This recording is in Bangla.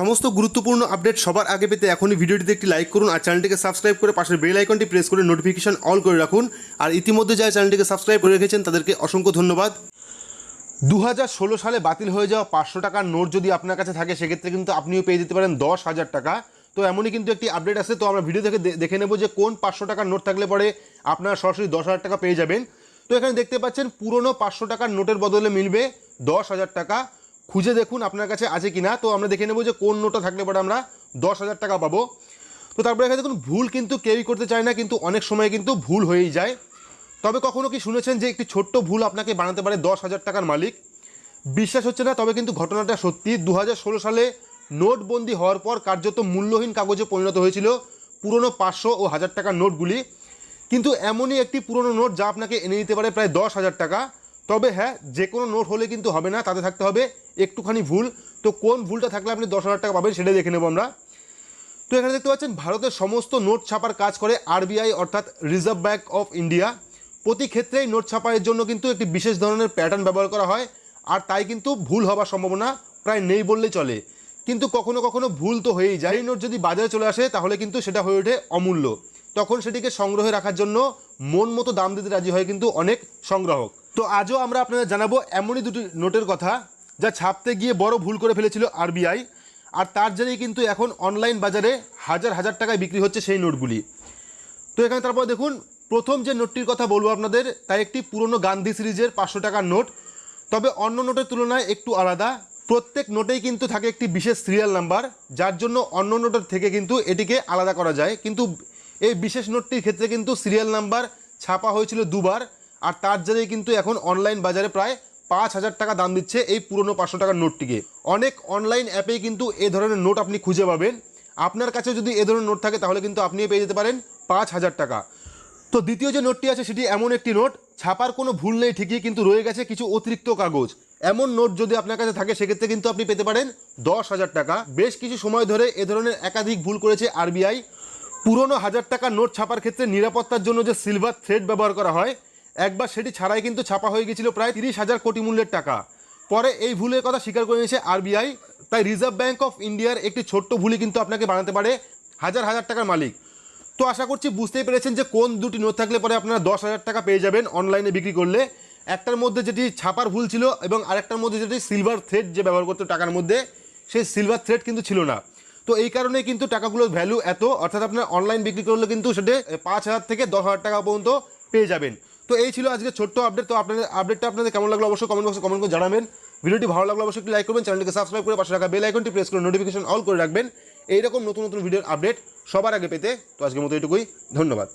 সমস্ত গুরুত্বপূর্ণ আপডেট সবার আগে পেতে এখনই ভিডিওটিতে একটি লাইক করুন আর চ্যানেলটিকে সাবস্ক্রাইব করে পাশের বেল আইকনটি প্রেস করে নোটিফিকেশন অল করে রাখুন। আর ইতিমধ্যে যারা চ্যানেলটিকে সাবস্ক্রাইব করে রেখেছেন, তাদেরকে অসংখ্য ধন্যবাদ। দু হাজার ষোলো সালে বাতিল হয়ে যাওয়া পাঁচশো টাকার নোট যদি আপনার কাছে থাকে, সেক্ষেত্রে কিন্তু আপনিও পেয়ে যেতে পারেন দশ হাজার টাকা। তো এমনই কিন্তু একটি আপডেট আছে তো আমরা ভিডিও থেকে দেখে নেব যে কোন পাঁচশো টাকার নোট থাকলে পরে আপনারা সরাসরি দশ হাজার টাকা পেয়ে যাবেন। তো এখানে দেখতে পাচ্ছেন, পুরনো পাঁচশো টাকার নোটের বদলে মিলবে দশ হাজার টাকা। খুঁজে দেখুন আপনার কাছে আছে কিনা। তো আমরা দেখে নেব যে কোন নোটটা থাকলে পরে আমরা দশ হাজার টাকা পাবো। তো তারপরে এখানে দেখুন, ভুল কিন্তু কেউই করতে চায় না, কিন্তু অনেক সময় কিন্তু ভুল হয়েই যায়। তবে কখনো কি শুনেছেন যে একটি ছোট্ট ভুল আপনাকে বানাতে পারে দশ হাজার টাকার মালিক? বিশ্বাস হচ্ছে না, তবে কিন্তু ঘটনাটা সত্যি। দু হাজার ষোলো সালে নোটবন্দি হওয়ার পর কার্যত মূল্যহীন কাগজে পরিণত হয়েছিল পুরনো পাঁচশো ও হাজার টাকার নোটগুলি। কিন্তু এমনই একটি পুরনো নোট যা আপনাকে এনে দিতে পারে প্রায় দশ হাজার টাকা। তবে হ্যাঁ যে কোনো নোট হলে কিন্তু হবে না, তাতে থাকতে হবে একটুখানি ভুল। তো কোন ভুলটা থাকলে আপনি দশ হাজার টাকা পাবেন সেটাই দেখে নেব আমরা। তো এখানে দেখতে পাচ্ছেন, ভারতের সমস্ত নোট ছাপার কাজ করে আরবিআই অর্থাৎ রিজার্ভ ব্যাঙ্ক অফ ইন্ডিয়া প্রতি ক্ষেত্রেই নোট ছাপার জন্য কিন্তু একটি বিশেষ ধরনের প্যাটার্ন ব্যবহার করা হয়, আর তাই কিন্তু ভুল হওয়ার সম্ভাবনা প্রায় নেই বললেই চলে। কিন্তু কখনো কখনো ভুল তো হয়েই যায়। নোট যদি বাজারে চলে আসে, তাহলে কিন্তু সেটা হয়ে ওঠে অমূল্য। তখন সেটিকে সংগ্রহে রাখার জন্য মন মতো দাম দিতে রাজি হয় কিন্তু অনেক সংগ্রাহক। তো আজও আমরা আপনাদের জানাব এমনই দুটি নোটের কথা যা ছাপতে গিয়ে বড় ভুল করে ফেলেছিল আরবিআই। আর তার জেরেই কিন্তু এখন অনলাইন বাজারে হাজার হাজার টাকায় বিক্রি হচ্ছে সেই নোটগুলি। তো এখানে তারপর দেখুন, প্রথম যে নোটটির কথা বলব আপনাদের, তা একটি পুরনো গান্ধী সিরিজের পাঁচশো টাকার নোট। তবে অন্য নোটের তুলনায় একটু আলাদা। প্রত্যেক নোটেই কিন্তু থাকে একটি বিশেষ সিরিয়াল নাম্বার যার জন্য অন্য নোটের থেকে কিন্তু এটিকে আলাদা করা যায়। কিন্তু এই বিশেষ নোটটির ক্ষেত্রে কিন্তু সিরিয়াল নাম্বার ছাপা হয়েছিল দুবার। আর তার জেরেই কিন্তু এখন অনলাইন বাজারে প্রায় পাঁচ হাজার টাকা দাম দিচ্ছে এই পুরনো পাঁচশো টাকার নোটটিকে। অনেক অনলাইন অ্যাপেই কিন্তু এ ধরনের নোট আপনি খুঁজে পাবেন। আপনার কাছে যদি এ ধরনের নোট থাকে, তাহলে কিন্তু আপনিও পেয়ে যেতে পারেন পাঁচ হাজার টাকা। তো দ্বিতীয় যে নোটটি আছে, সেটি এমন একটি নোট, ছাপার কোনো ভুল নেই, ঠিকই কিন্তু রয়ে গেছে কিছু অতিরিক্ত কাগজ। এমন নোট যদি আপনার কাছে থাকে, সেক্ষেত্রে কিন্তু আপনি পেতে পারেন দশ হাজার টাকা। বেশ কিছু সময় ধরে এ ধরনের একাধিক ভুল করেছে আরবিআই। পুরনো হাজার টাকার নোট ছাপার ক্ষেত্রে নিরাপত্তার জন্য যে সিলভার থ্রেড ব্যবহার করা হয় একবার সেটি ছাড়াই কিন্তু ছাপা হয়ে গেছিল প্রায় তিরিশ হাজার কোটি মূল্যের টাকা। পরে এই ভুলের কথা স্বীকার করে নিয়েছে আরবিআই। তাই রিজার্ভ ব্যাঙ্ক অফ ইন্ডিয়ার একটি ছোট্ট ভুলই কিন্তু আপনাকে বানাতে পারে হাজার হাজার টাকার মালিক। তো আশা করছি বুঝতেই পেরেছেন যে কোন দুটি নোট থাকলে পরে আপনারা দশ হাজার টাকা পেয়ে যাবেন অনলাইনে বিক্রি করলে। একটার মধ্যে যেটি ছাপার ভুল ছিল এবং আরেকটার মধ্যে যেটি সিলভার থ্রেড যে ব্যবহার করতো টাকার মধ্যে, সেই সিলভার থ্রেড কিন্তু ছিল না। তো এই কারণেই কিন্তু টাকাগুলোর ভ্যালু এত, অর্থাৎ আপনার অনলাইন বিক্রি করলে কিন্তু সেটা পাঁচ হাজার থেকে দশ হাজার টাকা পর্যন্ত পেয়ে যাবেন। তো এই ছিল আজকে ছোট্ট আপডেট তো আপনাদের আপডেটটা আপনাদের কেমন লাগল অবশ্যই কমেন্ট বক্সে কমেন্ট করে জানাবেন। ভিডিওটি ভালো লাগল অবশ্যই একটি লাইক করবেন চ্যানেলটিকে সাবস্ক্রাইব করে পাশে রাখা বেল আইকনটি প্রেস করে নোটিফিকেশন অল করে রাখবেন। এইরকম নতুন নতুন ভিডিওর আপডেট সবার আগে পেতে। তো আজকের মতো এটুকুই ধন্যবাদ।